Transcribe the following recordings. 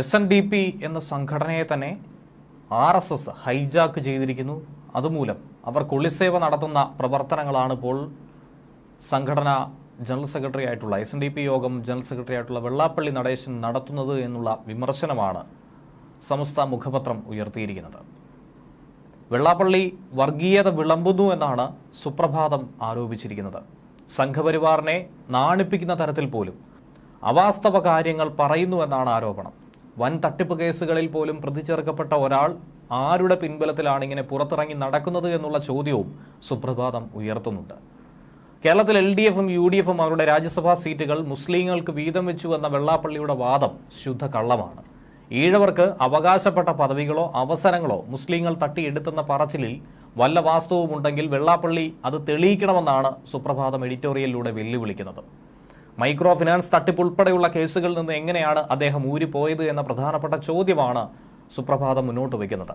S N D P എന്ന സംഘടനയെ തന്നെ ആർ എസ് എസ് ഹൈജാക്ക് ചെയ്തിരിക്കുന്നു. അതുമൂലം അവർ കൊള്ളിസേവ നടത്തുന്ന പ്രവർത്തനങ്ങളാണ് ഇപ്പോൾ സംഘടന ജനറൽ സെക്രട്ടറി ആയിട്ടുള്ള S N D P Yogam general secretary ആയിട്ടുള്ള വെള്ളാപ്പള്ളി നടേശൻ നടത്തുന്നത് എന്നുള്ള വിമർശനമാണ് സമസ്ത മുഖപത്രം ഉയർത്തിയിരിക്കുന്നത്. വെള്ളാപ്പള്ളി വർഗീയത വിളമ്പുന്നു എന്നാണ് സുപ്രഭാതം ആരോപിച്ചിരിക്കുന്നത്. സംഘപരിവാറിനെ നാണിപ്പിക്കുന്ന തരത്തിൽ പോലും അവാസ്തവ കാര്യങ്ങൾ പറയുന്നു എന്നാണ് ആരോപണം. വൻ തട്ടിപ്പ് കേസുകളിൽ പോലും പ്രതിചേർക്കപ്പെട്ട ഒരാൾ ആരുടെ പിൻബലത്തിലാണ് ഇങ്ങനെ പുറത്തിറങ്ങി നടക്കുന്നത് എന്നുള്ള ചോദ്യവും സുപ്രഭാതം ഉയർത്തുന്നുണ്ട്. കേരളത്തിൽ എൽ ഡി എഫും യു ഡി എഫും അവരുടെ രാജ്യസഭാ സീറ്റുകൾ മുസ്ലിങ്ങൾക്ക് വീതം വെച്ചു എന്ന വെള്ളാപ്പള്ളിയുടെ വാദം ശുദ്ധ കള്ളമാണ് ഈഴവർക്ക് അവകാശപ്പെട്ട പദവികളോ അവസരങ്ങളോ മുസ്ലിങ്ങൾ തട്ടിയെടുത്തെന്ന പറച്ചിലിൽ വല്ല വാസ്തവമുണ്ടെങ്കിൽ വെള്ളാപ്പള്ളി അത് തെളിയിക്കണമെന്നാണ് സുപ്രഭാതം എഡിറ്റോറിയലിലൂടെ വെല്ലുവിളിക്കുന്നത്. മൈക്രോ ഫിനാൻസ് തട്ടിപ്പ് ഉൾപ്പെടെയുള്ള കേസുകളിൽ നിന്ന് എങ്ങനെയാണ് അദ്ദേഹം ഊരിപ്പോയത് എന്ന പ്രധാനപ്പെട്ട ചോദ്യമാണ് സുപ്രഭാതം മുന്നോട്ട് വയ്ക്കുന്നത്.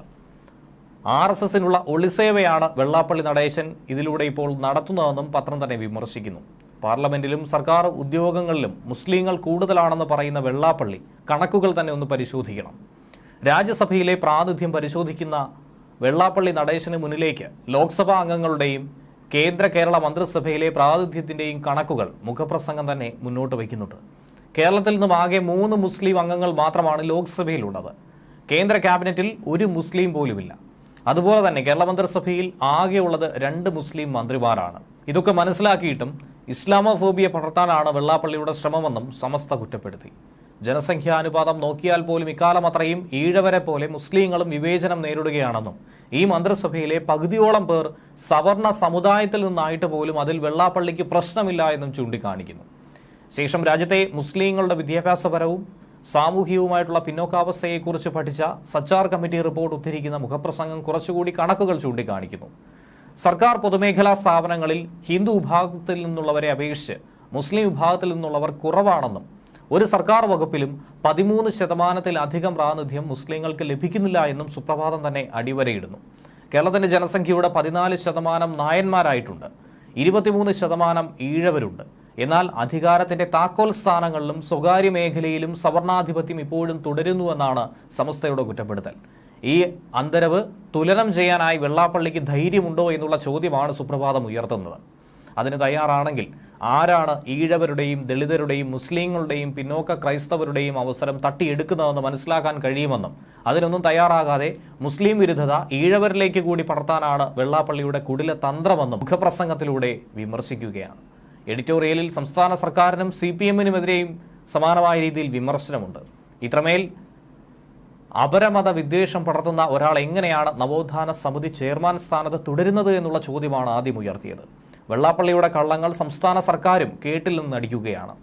ആർ എസ് എസിനുള്ള ഒളിസേവയാണ് വെള്ളാപ്പള്ളി നടേശൻ ഇതിലൂടെ ഇപ്പോൾ നടത്തുന്നതെന്നും പത്രം തന്നെ വിമർശിക്കുന്നു. പാർലമെന്റിലും സർക്കാർ ഉദ്യോഗങ്ങളിലും മുസ്ലിങ്ങൾ കൂടുതലാണെന്ന് പറയുന്ന വെള്ളാപ്പള്ളി കണക്കുകൾ തന്നെ ഒന്ന് പരിശോധിക്കണം. രാജ്യസഭയിലെ പ്രാതിനിധ്യം പരിശോധിക്കുന്ന വെള്ളാപ്പള്ളി നടേശന് മുന്നിലേക്ക് ലോക്സഭാ അംഗങ്ങളുടെയും കേന്ദ്ര കേരള മന്ത്രിസഭയിലെ പ്രാതിനിധ്യത്തിന്റെയും കണക്കുകൾ മുഖപ്രസംഗം തന്നെ മുന്നോട്ട് വയ്ക്കുന്നുണ്ട്. കേരളത്തിൽ നിന്നും ആകെ മൂന്ന് മുസ്ലിം അംഗങ്ങൾ മാത്രമാണ് ലോക്സഭയിലുള്ളത്. കേന്ദ്ര ക്യാബിനറ്റിൽ ഒരു മുസ്ലിം പോലുമില്ല. അതുപോലെ തന്നെ കേരള മന്ത്രിസഭയിൽ ആകെയുള്ളത് രണ്ട് മുസ്ലിം മന്ത്രിമാരാണ്. ഇതൊക്കെ മനസ്സിലാക്കിയിട്ടും ഇസ്ലാമോഫോബിയ പടർത്താനാണ് വെള്ളാപ്പള്ളിയുടെ ശ്രമമെന്നും സമസ്ത കുറ്റപ്പെടുത്തി. ജനസംഖ്യാനുപാതം നോക്കിയാൽ പോലും ഇക്കാലം അത്രയും ഈഴവരെ പോലെ മുസ്ലിങ്ങളും വിവേചനം നേരിടുകയാണെന്നും ഈ മന്ത്രിസഭയിലെ പകുതിയോളം പേർ സവർണ സമുദായത്തിൽ നിന്നായിട്ട് പോലും അതിൽ വെള്ളാപ്പള്ളിക്ക് പ്രശ്നമില്ല എന്നും ചൂണ്ടിക്കാണിക്കുന്നു. ശേഷം രാജ്യത്തെ മുസ്ലിങ്ങളുടെ വിദ്യാഭ്യാസപരവും സാമൂഹികവുമായിട്ടുള്ള പിന്നോക്കാവസ്ഥയെക്കുറിച്ച് പഠിച്ച സച്ചാർ കമ്മിറ്റി റിപ്പോർട്ട് ഉദ്ധരിക്കുന്ന മുഖപ്രസംഗം കുറച്ചുകൂടി കണക്കുകൾ ചൂണ്ടിക്കാണിക്കുന്നു. സർക്കാർ പൊതുമേഖലാ സ്ഥാപനങ്ങളിൽ ഹിന്ദു വിഭാഗത്തിൽ നിന്നുള്ളവരെ അപേക്ഷിച്ച് മുസ്ലിം വിഭാഗത്തിൽ നിന്നുള്ളവർ കുറവാണെന്നും ഒരു സർക്കാർ വകുപ്പിലും പതിമൂന്ന് ശതമാനത്തിലധികം പ്രാതിനിധ്യം മുസ്ലിങ്ങൾക്ക് ലഭിക്കുന്നില്ല എന്നും സുപ്രഭാതം തന്നെ അടിവരയിടുന്നു. കേരളത്തിന്റെ ജനസംഖ്യയുടെ പതിനാല് ശതമാനം നായന്മാരായിട്ടുണ്ട്. ഇരുപത്തിമൂന്ന് ശതമാനം ഈഴവരുണ്ട്. എന്നാൽ അധികാരത്തിന്റെ താക്കോൽ സ്ഥാനങ്ങളിലും സ്വകാര്യ മേഖലയിലും സവർണാധിപത്യം ഇപ്പോഴും തുടരുന്നുവെന്നാണ് സമസ്തയുടെ കുറ്റപ്പെടുത്തൽ. ഈ അന്തരവ് തുലനം ചെയ്യാനായി വെള്ളാപ്പള്ളിക്ക് ധൈര്യമുണ്ടോ എന്നുള്ള ചോദ്യമാണ് സുപ്രഭാതം ഉയർത്തുന്നത്. അതിന് തയ്യാറാണെങ്കിൽ ആരാണ് ഈഴവരുടെയും ദളിതരുടെയും മുസ്ലിങ്ങളുടെയും പിന്നോക്ക ക്രൈസ്തവരുടെയും അവസരം തട്ടിയെടുക്കുന്നതെന്ന് മനസ്സിലാക്കാൻ കഴിയുമെന്നും അതിനൊന്നും തയ്യാറാകാതെ മുസ്ലിം വിരുദ്ധത ഈഴവരിലേക്ക് കൂടി പടർത്താനാണ് വെള്ളാപ്പള്ളിയുടെ കുടില തന്ത്രമെന്നും മുഖപ്രസംഗത്തിലൂടെ വിമർശിക്കുകയാണ്. എഡിറ്റോറിയലിൽ സംസ്ഥാന സർക്കാരിനും സി പി എമ്മിനുമെതിരെയും സമാനമായ രീതിയിൽ വിമർശനമുണ്ട്. ഇത്രമേൽ അപരമത വിദ്വേഷം പടർത്തുന്ന ഒരാൾ എങ്ങനെയാണ് നവോത്ഥാന സമിതി ചെയർമാൻ സ്ഥാനത്ത് തുടരുന്നത് എന്നുള്ള ചോദ്യമാണ് ആദ്യം ഉയർത്തിയത്. വെള്ളാപ്പള്ളിയുടെ കള്ളങ്ങൾ സംസ്ഥാന സർക്കാരും കേട്ടിൽ നിന്ന് അടിക്കുകയാണ്.